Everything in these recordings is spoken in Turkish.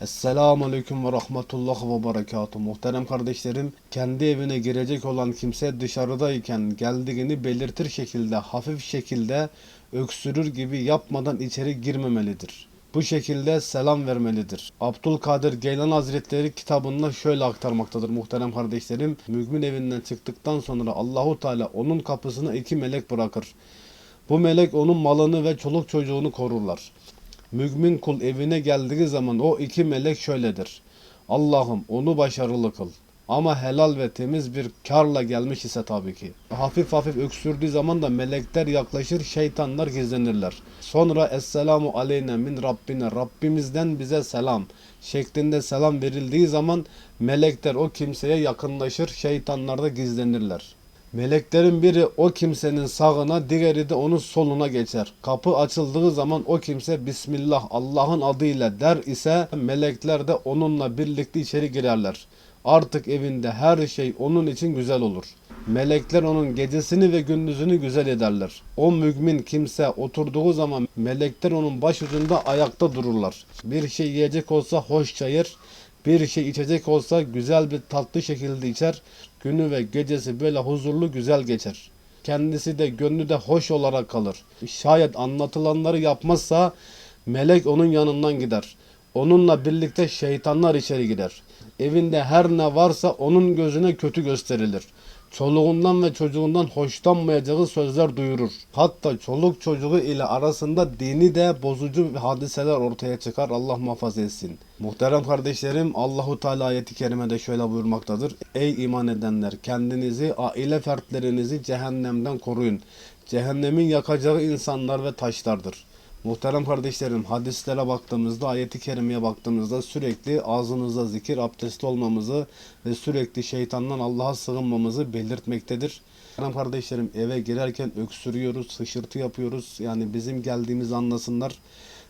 Esselamu Aleyküm ve Rahmetullah ve Berekatuhu. Muhterem kardeşlerim, kendi evine girecek olan kimse dışarıdayken geldiğini belirtir şekilde, hafif şekilde öksürür gibi yapmadan içeri girmemelidir. Bu şekilde selam vermelidir. Abdülkadir Geylan Hazretleri kitabında şöyle aktarmaktadır muhterem kardeşlerim. Mümin evinden çıktıktan sonra Allahu Teala onun kapısına iki melek bırakır. Bu melek onun malını ve çoluk çocuğunu korurlar. Mümin kul evine geldiği zaman o iki melek şöyledir. Allah'ım onu başarılı kıl. Ama helal ve temiz bir karla gelmiş ise tabii ki. Hafif hafif öksürdüğü zaman da melekler yaklaşır, şeytanlar gizlenirler. Sonra Esselamu aleyne min Rabbine, Rabbimizden bize selam şeklinde selam verildiği zaman melekler o kimseye yakınlaşır, şeytanlar da gizlenirler. Meleklerin biri o kimsenin sağına, diğeri de onun soluna geçer. Kapı açıldığı zaman o kimse Bismillah Allah'ın adıyla der ise melekler de onunla birlikte içeri girerler. Artık evinde her şey onun için güzel olur. Melekler onun gecesini ve gündüzünü güzel ederler. O mümin kimse oturduğu zaman melekler onun başucunda ayakta dururlar. Bir şey yiyecek olsa hoş çayır, bir şey içecek olsa güzel bir tatlı şekilde içer. Günü ve gecesi böyle huzurlu güzel geçer. Kendisi de gönlü de hoş olarak kalır. Şayet anlatılanları yapmazsa melek onun yanından gider. Onunla birlikte şeytanlar içeri girer. Evinde her ne varsa onun gözüne kötü gösterilir. Çoluğundan ve çocuğundan hoşlanmayacağı sözler duyurur. Hatta çoluk çocuğu ile arasında dini de bozucu hadiseler ortaya çıkar. Allah muhafaza etsin. Muhterem kardeşlerim Allahu Teala ayeti kerimede şöyle buyurmaktadır. Ey iman edenler kendinizi, aile fertlerinizi cehennemden koruyun. Cehennemin yakacağı insanlar ve taşlardır. Muhterem kardeşlerim hadislere baktığımızda ayeti kerimeye baktığımızda sürekli ağzımızda zikir abdestli olmamızı ve sürekli şeytandan Allah'a sığınmamızı belirtmektedir. Muhterem kardeşlerim eve girerken öksürüyoruz, hışırtı yapıyoruz. Yani bizim geldiğimizi anlasınlar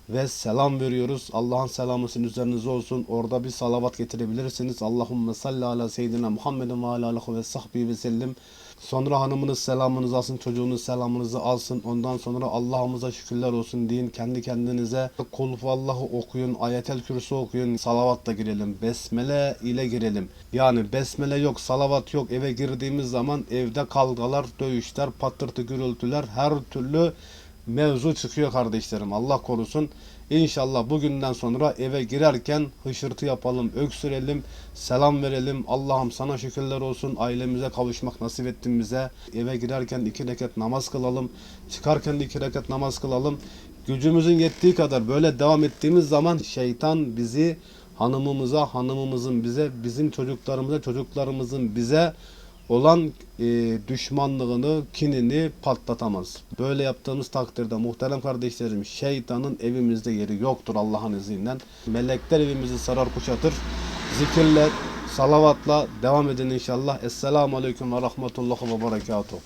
ve selam veriyoruz. Allah'ın selamı sizin üzerinize olsun. Orada bir salavat getirebilirsiniz. Allahümme salli ala seyyidina Muhammedin ve ala ve sahbihi ve sellim. Sonra hanımınız selamınızı alsın, çocuğunuz selamınızı alsın. Ondan sonra Allah'ımıza şükürler olsun deyin. Kendi kendinize kul Allah'ı okuyun, ayetel kürsü okuyun. Salavatla girelim. Besmele ile girelim. Yani besmele yok, salavat yok. Eve girdiğimiz zaman evde kavgalar, dövüşler, patırtı, gürültüler, her türlü mevzu çıkıyor kardeşlerim. Allah korusun. İnşallah bugünden sonra eve girerken hışırtı yapalım, öksürelim, selam verelim. Allah'ım sana şükürler olsun. Ailemize kavuşmak nasip ettin bize. Eve girerken iki rekat namaz kılalım. Çıkarken de iki rekat namaz kılalım. Gücümüzün yettiği kadar böyle devam ettiğimiz zaman şeytan bizi hanımımıza, hanımımızın bize, bizim çocuklarımıza, çocuklarımızın bize olan e, düşmanlığını, kinini patlatamaz. Böyle yaptığımız takdirde muhterem kardeşlerim şeytanın evimizde yeri yoktur Allah'ın izniyle. Melekler evimizi sarar kuşatır. Zikirle, salavatla devam edin inşallah. Esselamu Aleyküm ve Rahmetullah ve Berekatuhu.